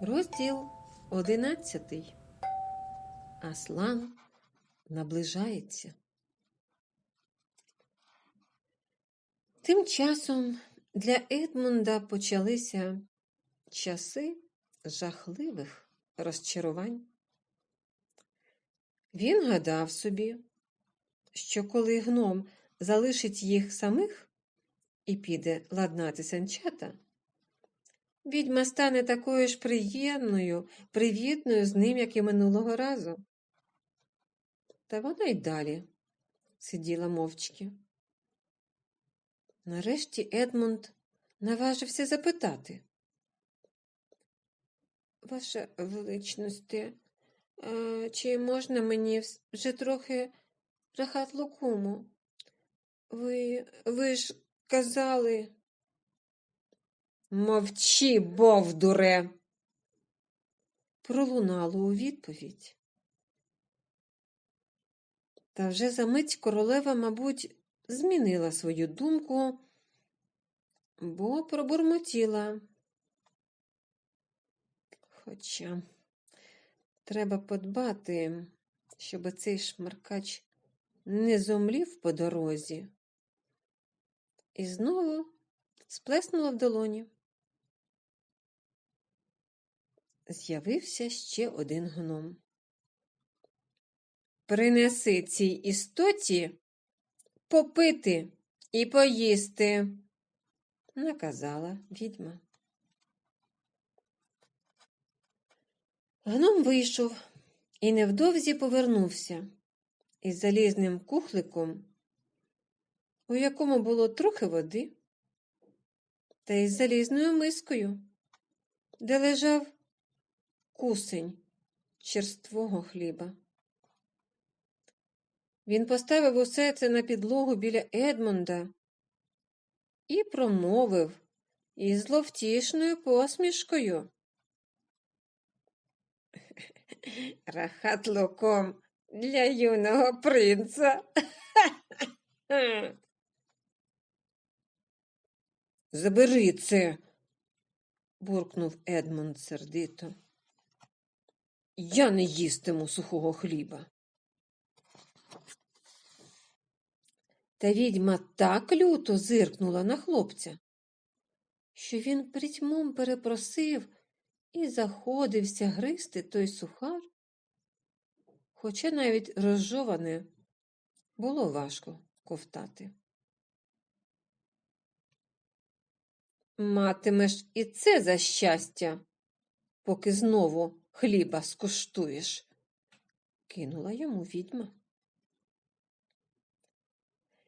Розділ одинадцятий. Аслан наближається. Тим часом для Едмунда почалися часи жахливих розчарувань. Він гадав собі, що коли гном залишить їх самих і піде ладнати санчата, відьма стане такою ж приємною, привітною з ним, як і минулого разу. Та вона й далі сиділа мовчки. Нарешті Едмунд наважився запитати. Ваша величність, чи можна мені вже трохи рахат лукуму? Ви, ви ж казали. Мовчи, бовдуре. Пролунало у відповідь. Та вже за мить королева, мабуть, змінила свою думку, бо пробурмотіла. Хоча треба подбати, щоб цей шмаркач не зомлів по дорозі. І знову сплеснула в долоні. З'явився ще один гном. Принеси цій істоті попити і поїсти, наказала відьма. Гном вийшов і невдовзі повернувся із залізним кухликом, у якому було трохи води, та із залізною мискою, де лежав кусень черствого хліба. Він поставив усе це на підлогу біля Едмунда і промовив із зловтішною посмішкою. Рахат луком для юного принца. Забери це, буркнув Едмунд сердито. Я не їстиму сухого хліба. Та відьма так люто зиркнула на хлопця, що він притьмом перепросив і заходився гризти той сухар, хоча навіть розжоване було важко ковтати. Матимеш і це за щастя, поки знову хліба скуштуєш, кинула йому відьма.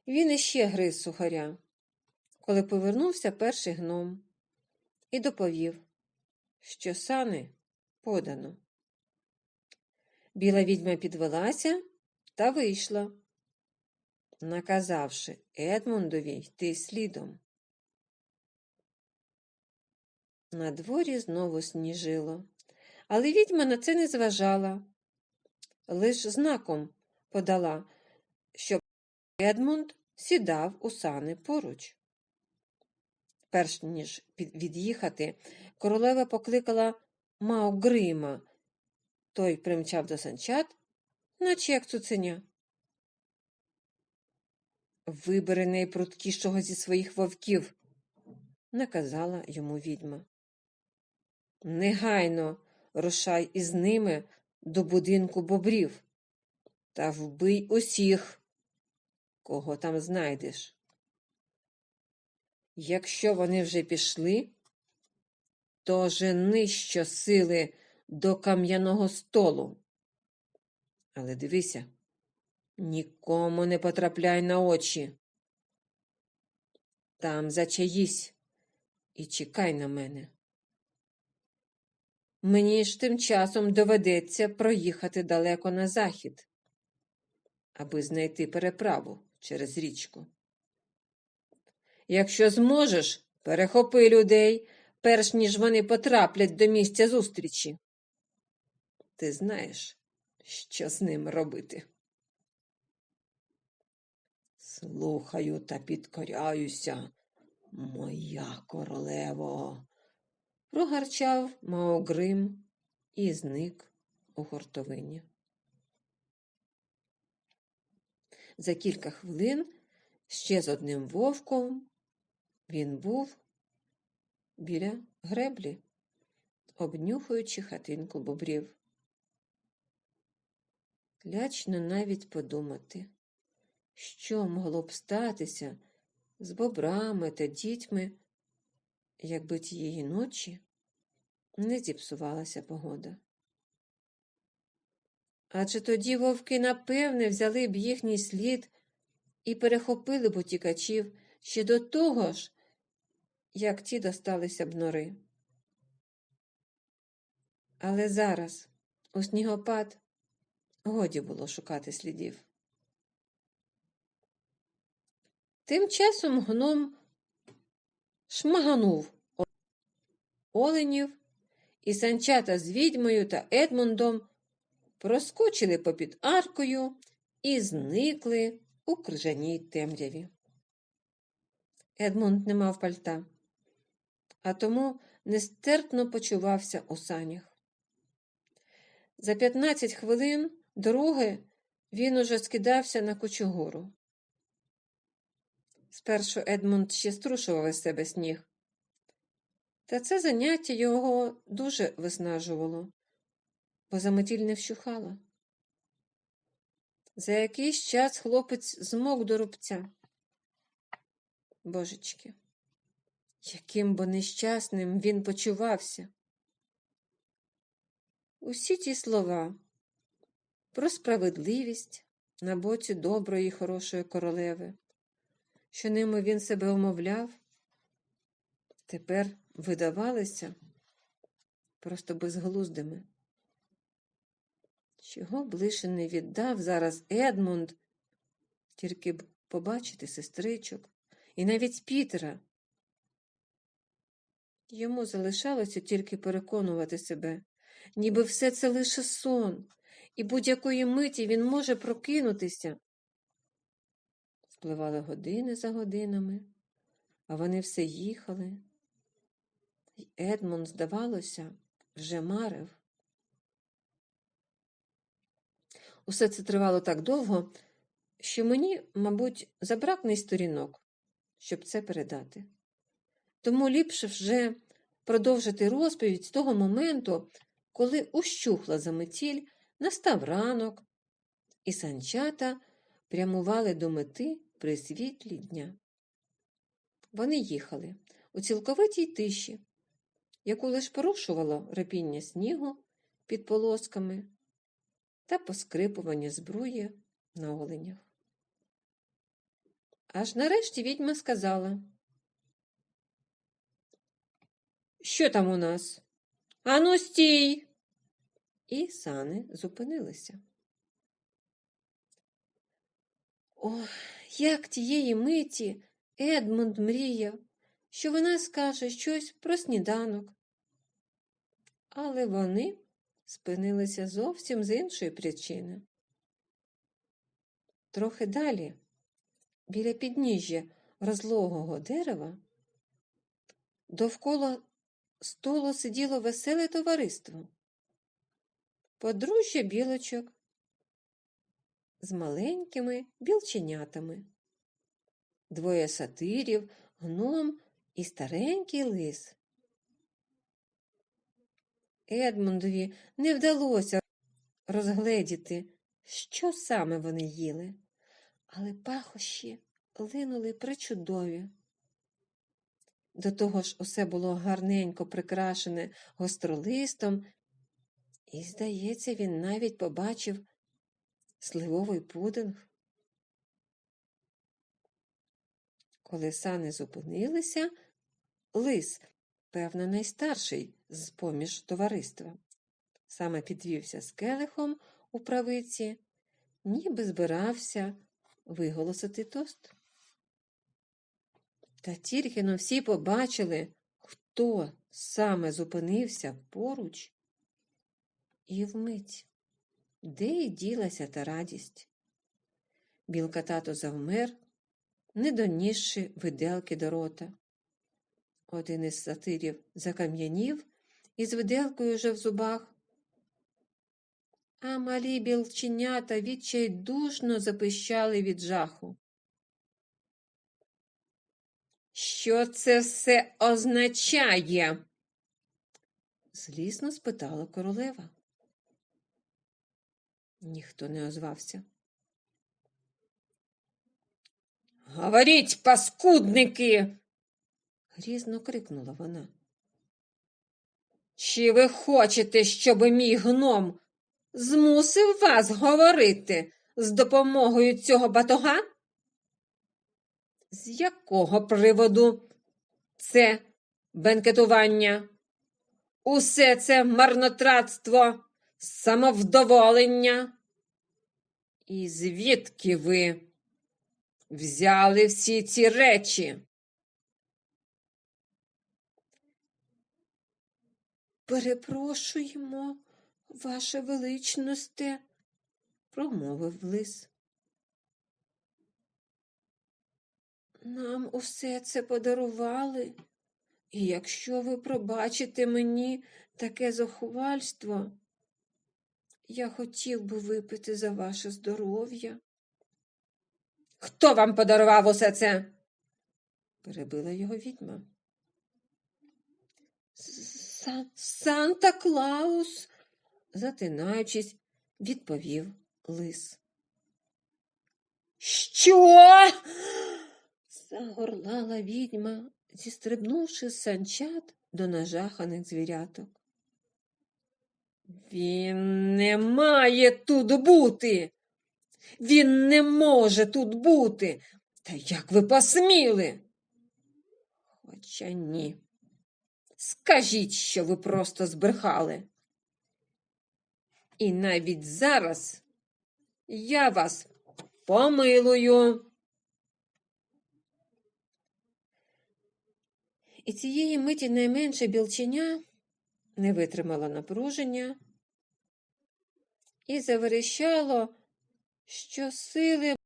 Він іще гриз сухаря, коли повернувся перший гном і доповів, що сани подано. Біла відьма підвелася та вийшла, наказавши Едмундові йти слідом. На дворі знову сніжило, але відьма на це не зважала, лиш знаком подала, щоб Едмунд сідав у сани поруч. Перш ніж від'їхати, королева покликала Маугрима. Той примчав до санчат, наче як цуценя. Вибери найпруткішого зі своїх вовків, наказала йому відьма. Негайно рушай із ними до будинку бобрів та вбий усіх, кого там знайдеш. Якщо вони вже пішли, то жени щосили до кам'яного столу. Але дивися, нікому не потрапляй на очі. Там зачаїсь і чекай на мене. Мені ж тим часом доведеться проїхати далеко на захід, аби знайти переправу через річку. Якщо зможеш, перехопи людей, перш ніж вони потраплять до місця зустрічі. Ти знаєш, що з ним робити. Слухаю та підкоряюся, моя королево, прогарчав Маогрим і зник у хортовині. За кілька хвилин ще з одним вовком він був біля греблі, обнюхуючи хатинку бобрів. Лячно навіть подумати, що могло б статися з бобрами та дітьми, якби тієї ночі не зіпсувалася погода. Адже тоді вовки напевне взяли б їхній слід і перехопили б утікачів ще до того ж, як ті досталися б нори. Але зараз, у снігопад, годі було шукати слідів. Тим часом гном шмаганув оленів, і санчата з відьмою та Едмундом проскочили попід аркою і зникли у крижаній темряві. Едмунд не мав пальта, а тому нестерпно почувався у санях. За 15 хвилин дороги він уже скидався на кучугору. Спершу Едмунд ще струшував із себе сніг, та це заняття його дуже виснажувало, бо заметіль не вщухала. За якийсь час хлопець змок до рубця. Божечки, яким бо нещасним він почувався. Усі ті слова про справедливість на боці доброї і хорошої королеви, що ними він себе умовляв, тепер видавалися просто безглуздими. Чого б лише не віддав зараз Едмунд, тільки б побачити сестричок і навіть Пітера. Йому залишалося тільки переконувати себе, ніби все це лише сон, і будь-якої миті він може прокинутися. Впливали години за годинами, а вони все їхали. Едмунд, здавалося, вже марив. Усе це тривало так довго, що мені, мабуть, забракне сторінок, щоб це передати. Тому ліпше вже продовжити розповідь з того моменту, коли ущухла заметіль, настав ранок, і санчата прямували до мети при світлі дня. Вони їхали у цілковитій тиші, яку лиш порушувало репіння снігу під полосками та поскрипування збруї на оленях. Аж нарешті відьма сказала, що там у нас? Ану, стій. І сани зупинилися. Ох, як тієї миті Едмунд мріяв, що вона скаже щось про сніданок. Але вони спинилися зовсім з іншої причини. Трохи далі, біля підніжжя розлогого дерева, довкола столу сиділо веселе товариство, подружжя білочок з маленькими білченятами, двоє сатирів, гном і старенький лис. Едмундові не вдалося розгледіти, що саме вони їли, але пахощі линули причудові. До того ж, усе було гарненько прикрашене гостролистом, і, здається, він навіть побачив сливовий пудинг. Коли сани зупинилися, лис, певно, найстарший з поміж товариства, саме підвівся з келихом у правиці, ніби збирався виголосити тост. Та тільки но всі побачили, хто саме зупинився поруч, і вмить, де й ділася та радість. Білка тато завмер, не донісши виделки до рота, Один із сатирів закам'янів із виделкою вже в зубах. А малі білченята відчайдушно запищали від жаху. Що це все означає? злісно спитала королева. Ніхто не озвався. Говоріть, паскудники. грізно крикнула вона. Чи ви хочете, щоб мій гном змусив вас говорити з допомогою цього батога? З якого приводу це бенкетування? Усе це марнотратство, самовдоволення. І звідки ви взяли всі ці речі? Перепрошуємо, ваше величносте, промовив лис. Нам усе це подарували, і якщо ви пробачите мені таке зухвальство, я хотів би випити за ваше здоров'я. Хто вам подарував усе це? перебила його відьма. «Сан- Санта Клаус, затинаючись, відповів лис. Що? загорлала відьма, зістрибнувши з санчат до нажаханих звіряток. Він не має тут бути. Він не може тут бути. Та як ви посміли? Хоча ні. Скажіть, що ви просто збрехали. І навіть зараз я вас помилую. І цієї миті найменше білченя не витримало напруження і заверещало, що сили,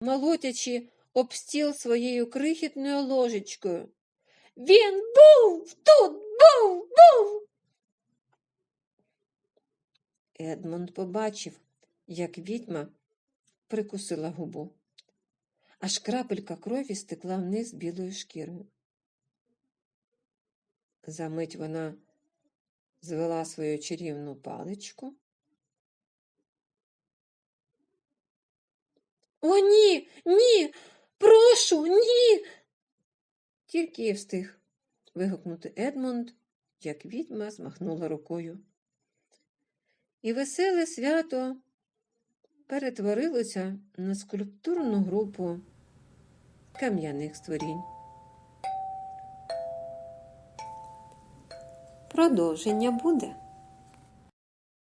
молотячи об стіл своєю крихітною ложечкою. Він був тут, був, був. Едмонд побачив, як відьма прикусила губу, аж крапелька крові стекла вниз білою шкірою. Замить вона звела свою чарівну паличку. О, ні, ні, прошу, ні. Тільки і встиг вигукнути Едмонд, як відьма змахнула рукою. І веселе свято перетворилося на скульптурну групу кам'яних створінь. Продовження буде.